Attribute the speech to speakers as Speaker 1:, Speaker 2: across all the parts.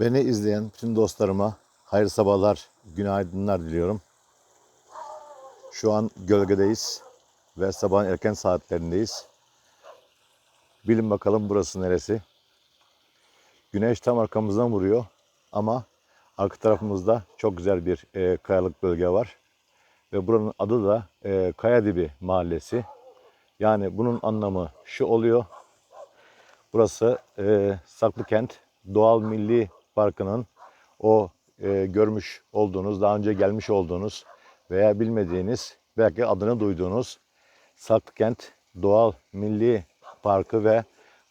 Speaker 1: Beni izleyen bütün dostlarıma hayırlı sabahlar, günaydınlar diliyorum. Şu an gölgedeyiz ve sabahın erken saatlerindeyiz. Bilin bakalım burası neresi? Güneş tam arkamızdan vuruyor ama arka tarafımızda çok güzel bir e, kayalık bölge var. Ve buranın adı da e, Kayadibi Mahallesi. Yani bunun anlamı şu oluyor. Burası e, Saklıkent Doğal Milli Parkı'nın o e, görmüş olduğunuz, daha önce gelmiş olduğunuz veya bilmediğiniz, belki adını duyduğunuz Saklıkent Doğal Milli Parkı ve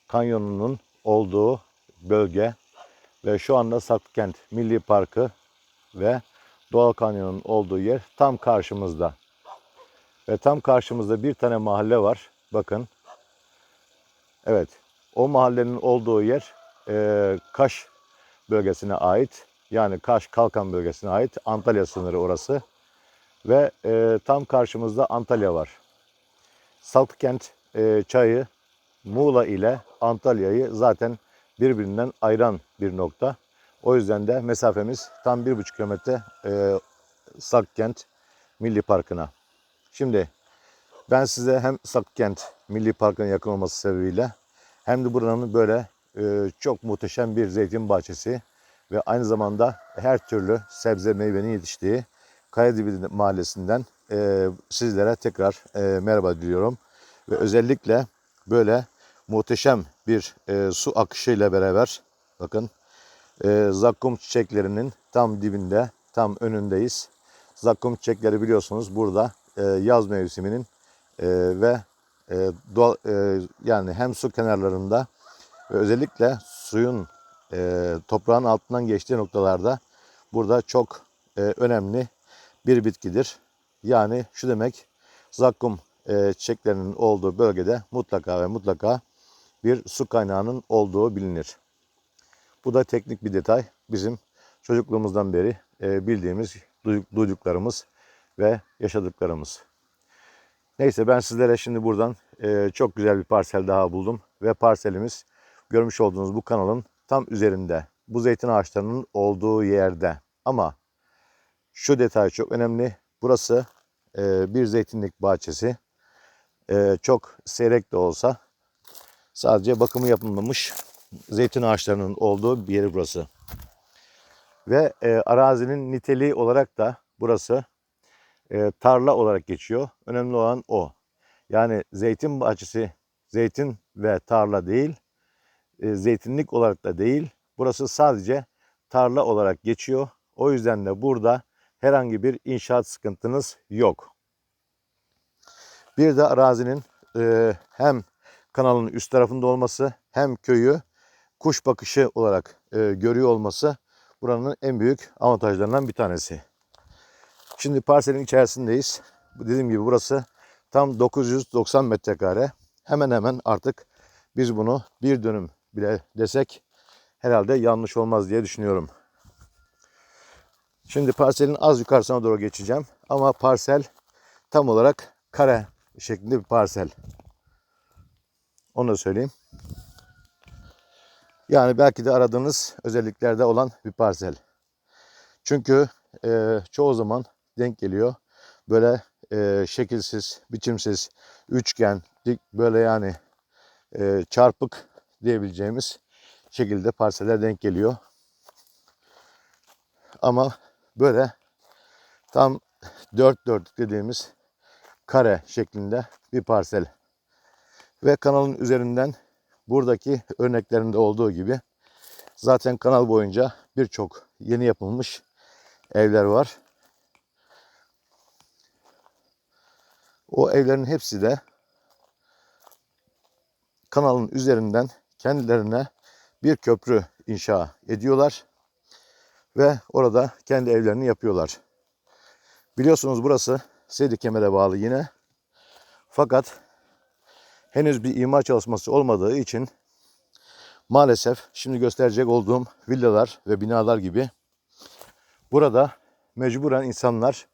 Speaker 1: kanyonunun olduğu bölge ve şu anda Saklıkent Milli Parkı ve Doğal Kanyonun olduğu yer tam karşımızda. Ve tam karşımızda bir tane mahalle var. Bakın. Evet. O mahallenin olduğu yer e, Kaş bölgesine ait. Yani Kaş Kalkan bölgesine ait. Antalya sınırı orası. Ve e, tam karşımızda Antalya var. Saltkent e, çayı Muğla ile Antalya'yı zaten birbirinden ayıran bir nokta. O yüzden de mesafemiz tam bir buçuk kilometre e, Sakkent Milli Parkı'na. Şimdi ben size hem Sakkent Milli Parkı'na yakın olması sebebiyle hem de buranın böyle çok muhteşem bir zeytin bahçesi ve aynı zamanda her türlü sebze meyvenin yetiştiği Kayadibi Mahallesi'nden e, sizlere tekrar e, merhaba diliyorum. Ve özellikle böyle muhteşem bir e, su akışıyla beraber bakın e, zakkum çiçeklerinin tam dibinde, tam önündeyiz. Zakkum çiçekleri biliyorsunuz burada yaz mevsiminin ve yani hem su kenarlarında ve özellikle suyun e, toprağın altından geçtiği noktalarda burada çok e, önemli bir bitkidir. Yani şu demek zakkum e, çiçeklerinin olduğu bölgede mutlaka ve mutlaka bir su kaynağının olduğu bilinir. Bu da teknik bir detay. Bizim çocukluğumuzdan beri e, bildiğimiz, duyduk- duyduklarımız ve yaşadıklarımız. Neyse ben sizlere şimdi buradan e, çok güzel bir parsel daha buldum. Ve parselimiz görmüş olduğunuz bu kanalın tam üzerinde. Bu zeytin ağaçlarının olduğu yerde. Ama şu detay çok önemli. Burası e, bir zeytinlik bahçesi. E, çok seyrek de olsa sadece bakımı yapılmamış zeytin ağaçlarının olduğu bir yeri burası. Ve e, arazinin niteliği olarak da burası e, tarla olarak geçiyor. Önemli olan o. Yani zeytin bahçesi, zeytin ve tarla değil, e, zeytinlik olarak da değil. Burası sadece tarla olarak geçiyor. O yüzden de burada herhangi bir inşaat sıkıntınız yok. Bir de arazinin e, hem kanalın üst tarafında olması hem köyü kuş bakışı olarak e, görüyor olması buranın en büyük avantajlarından bir tanesi. Şimdi parselin içerisindeyiz. Dediğim gibi burası tam 990 metrekare. Hemen hemen artık biz bunu bir dönüm bile desek herhalde yanlış olmaz diye düşünüyorum. Şimdi parselin az yukarısına doğru geçeceğim. Ama parsel tam olarak kare şeklinde bir parsel. Onu da söyleyeyim. Yani belki de aradığınız özelliklerde olan bir parsel. Çünkü e, çoğu zaman denk geliyor. Böyle e, şekilsiz, biçimsiz, üçgen, dik böyle yani e, çarpık diyebileceğimiz şekilde parseller denk geliyor. Ama böyle tam dört dörtlük dediğimiz kare şeklinde bir parsel. Ve kanalın üzerinden buradaki örneklerinde olduğu gibi zaten kanal boyunca birçok yeni yapılmış evler var. O evlerin hepsi de kanalın üzerinden kendilerine bir köprü inşa ediyorlar ve orada kendi evlerini yapıyorlar. Biliyorsunuz burası Seydi Kemer'e bağlı yine. Fakat henüz bir imar çalışması olmadığı için maalesef şimdi gösterecek olduğum villalar ve binalar gibi burada mecburen insanlar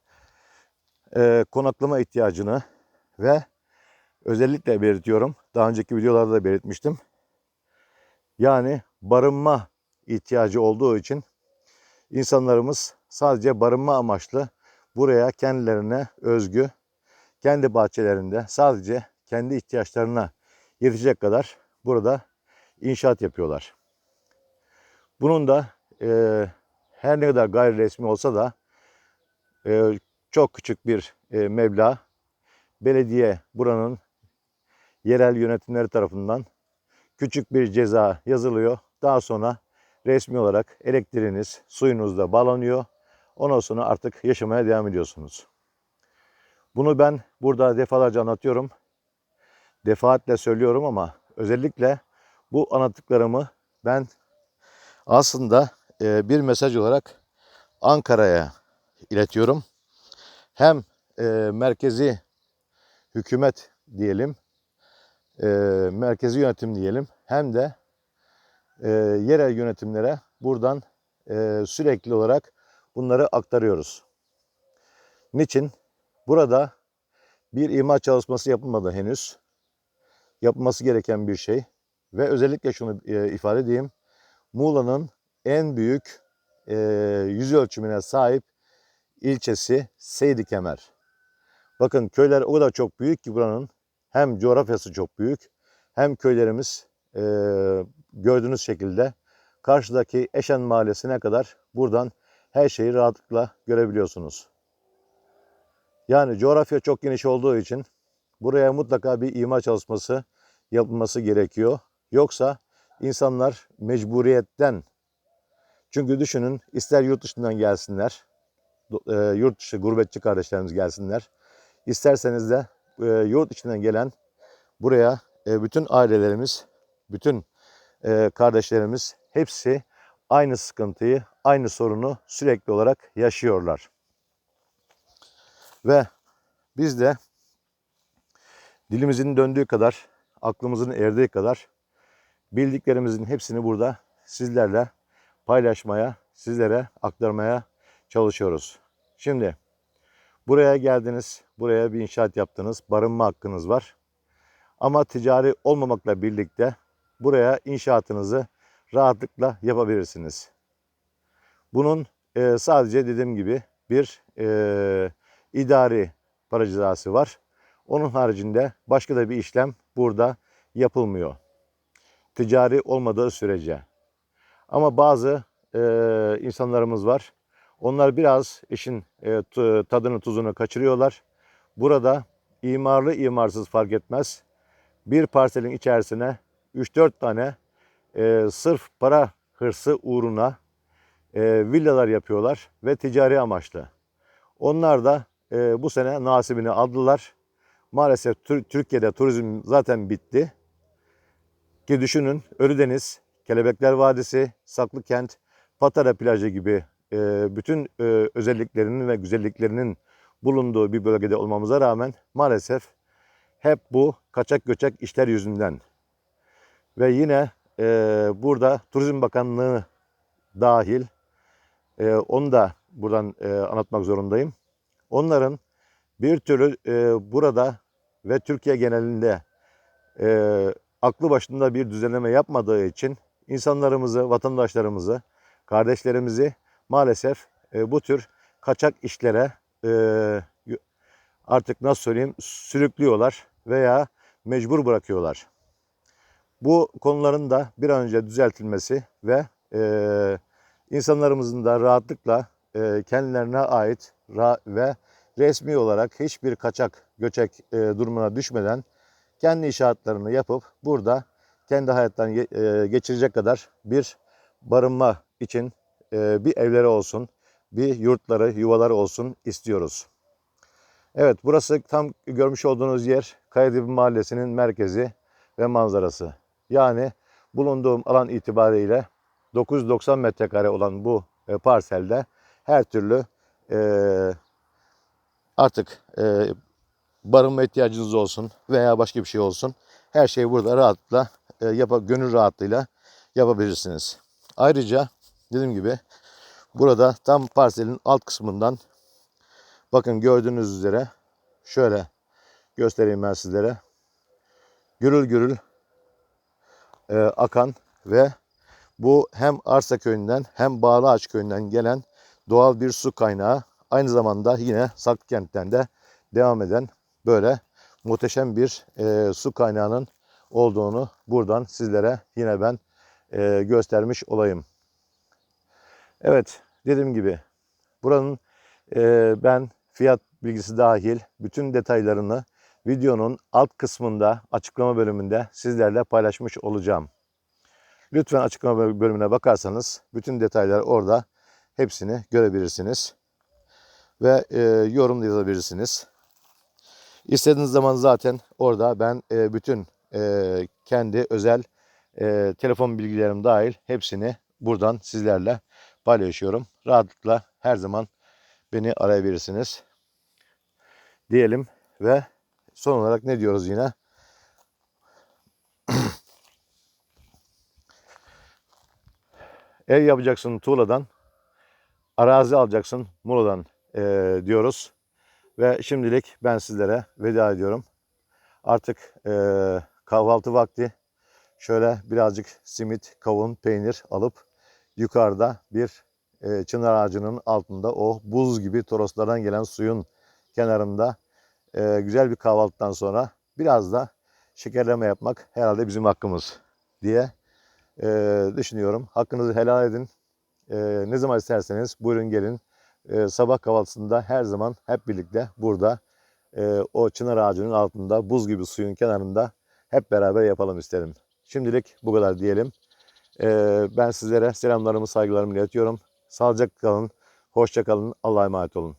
Speaker 1: e, konaklama ihtiyacını ve özellikle belirtiyorum. Daha önceki videolarda da belirtmiştim. Yani barınma ihtiyacı olduğu için insanlarımız sadece barınma amaçlı buraya kendilerine özgü kendi bahçelerinde sadece kendi ihtiyaçlarına yetecek kadar burada inşaat yapıyorlar. Bunun da e, her ne kadar gayri resmi olsa da e, çok küçük bir e, meblağ belediye buranın yerel yönetimleri tarafından küçük bir ceza yazılıyor. Daha sonra resmi olarak elektriğiniz, suyunuz da bağlanıyor. Ondan sonra artık yaşamaya devam ediyorsunuz. Bunu ben burada defalarca anlatıyorum. Defaatle söylüyorum ama özellikle bu anlattıklarımı ben aslında e, bir mesaj olarak Ankara'ya iletiyorum. Hem e, merkezi hükümet diyelim, e, merkezi yönetim diyelim, hem de e, yerel yönetimlere buradan e, sürekli olarak bunları aktarıyoruz. Niçin? Burada bir imar çalışması yapılmadı henüz. Yapılması gereken bir şey. Ve özellikle şunu e, ifade edeyim. Muğla'nın en büyük e, yüz ölçümüne sahip ilçesi Seydi Kemer. Bakın köyler o kadar çok büyük ki buranın hem coğrafyası çok büyük hem köylerimiz e, gördüğünüz şekilde karşıdaki Eşen Mahallesi'ne kadar buradan her şeyi rahatlıkla görebiliyorsunuz. Yani coğrafya çok geniş olduğu için buraya mutlaka bir imar çalışması yapılması gerekiyor. Yoksa insanlar mecburiyetten çünkü düşünün ister yurt dışından gelsinler, e, yurt dışı gurbetçi kardeşlerimiz gelsinler. İsterseniz de e, yurt içinden gelen buraya e, bütün ailelerimiz, bütün e, kardeşlerimiz hepsi aynı sıkıntıyı, aynı sorunu sürekli olarak yaşıyorlar. Ve biz de dilimizin döndüğü kadar, aklımızın erdiği kadar bildiklerimizin hepsini burada sizlerle paylaşmaya, sizlere aktarmaya çalışıyoruz. Şimdi buraya geldiniz, buraya bir inşaat yaptınız, barınma hakkınız var. Ama ticari olmamakla birlikte buraya inşaatınızı rahatlıkla yapabilirsiniz. Bunun e, sadece dediğim gibi bir e, idari para cezası var. Onun haricinde başka da bir işlem burada yapılmıyor. Ticari olmadığı sürece. Ama bazı e, insanlarımız var. Onlar biraz işin e, tadını tuzunu kaçırıyorlar. Burada imarlı imarsız fark etmez. Bir parselin içerisine 3-4 tane e, sırf para hırsı uğruna e, villalar yapıyorlar ve ticari amaçlı. Onlar da e, bu sene nasibini aldılar. Maalesef Türkiye'de turizm zaten bitti. Ki düşünün Ölüdeniz, Kelebekler Vadisi, Saklıkent, Patara plajı gibi bütün e, özelliklerinin ve güzelliklerinin bulunduğu bir bölgede olmamıza rağmen maalesef hep bu kaçak göçek işler yüzünden ve yine e, burada Turizm Bakanlığı dahil e, onu da buradan e, anlatmak zorundayım. Onların bir türlü burada ve Türkiye genelinde e, aklı başında bir düzenleme yapmadığı için insanlarımızı, vatandaşlarımızı, kardeşlerimizi maalesef e, bu tür kaçak işlere e, artık nasıl söyleyeyim sürüklüyorlar veya mecbur bırakıyorlar. Bu konuların da bir an önce düzeltilmesi ve e, insanlarımızın da rahatlıkla e, kendilerine ait ra ve resmi olarak hiçbir kaçak göçek e, durumuna düşmeden kendi inşaatlarını yapıp burada kendi hayatlarını e, geçirecek kadar bir barınma için bir evleri olsun, bir yurtları, yuvaları olsun istiyoruz. Evet burası tam görmüş olduğunuz yer Kayadibi Mahallesi'nin merkezi ve manzarası. Yani bulunduğum alan itibariyle 990 metrekare olan bu e, parselde her türlü e, artık e, barınma ihtiyacınız olsun veya başka bir şey olsun. Her şeyi burada e, yapa, gönül rahatlığıyla yapabilirsiniz. Ayrıca dediğim gibi burada tam parselin alt kısmından bakın gördüğünüz üzere şöyle göstereyim ben sizlere. Gürül gürül e, akan ve Bu hem Arsa köyünden hem Bağlıaç köyünden gelen doğal bir su kaynağı. Aynı zamanda yine Saklıkent'ten de devam eden böyle muhteşem bir e, su kaynağının olduğunu buradan sizlere yine ben e, göstermiş olayım. Evet dediğim gibi buranın e, ben fiyat bilgisi dahil bütün detaylarını videonun alt kısmında açıklama bölümünde sizlerle paylaşmış olacağım. Lütfen açıklama bölümüne bakarsanız bütün detaylar orada hepsini görebilirsiniz. Ve e, yorum da yazabilirsiniz. İstediğiniz zaman zaten orada ben e, bütün e, kendi özel e, telefon bilgilerim dahil hepsini buradan sizlerle paylaşıyorum. Rahatlıkla her zaman beni arayabilirsiniz. Diyelim ve son olarak ne diyoruz yine? Ev yapacaksın tuğladan, arazi alacaksın Muğla'dan eee, diyoruz. Ve şimdilik ben sizlere veda ediyorum. Artık eee, kahvaltı vakti. Şöyle birazcık simit, kavun, peynir alıp yukarıda bir eee, çınar ağacının altında o buz gibi toroslardan gelen suyun kenarında eee, güzel bir kahvaltıdan sonra biraz da şekerleme yapmak herhalde bizim hakkımız diye eee, düşünüyorum. Hakkınızı helal edin. Eee, ne zaman isterseniz buyurun gelin. Eee, sabah kahvaltısında her zaman hep birlikte burada eee, o çınar ağacının altında buz gibi suyun kenarında hep beraber yapalım isterim. Şimdilik bu kadar diyelim. Ben sizlere selamlarımı, saygılarımı iletiyorum. Sağlıcakla kalın, hoşça kalın, Allah'a emanet olun.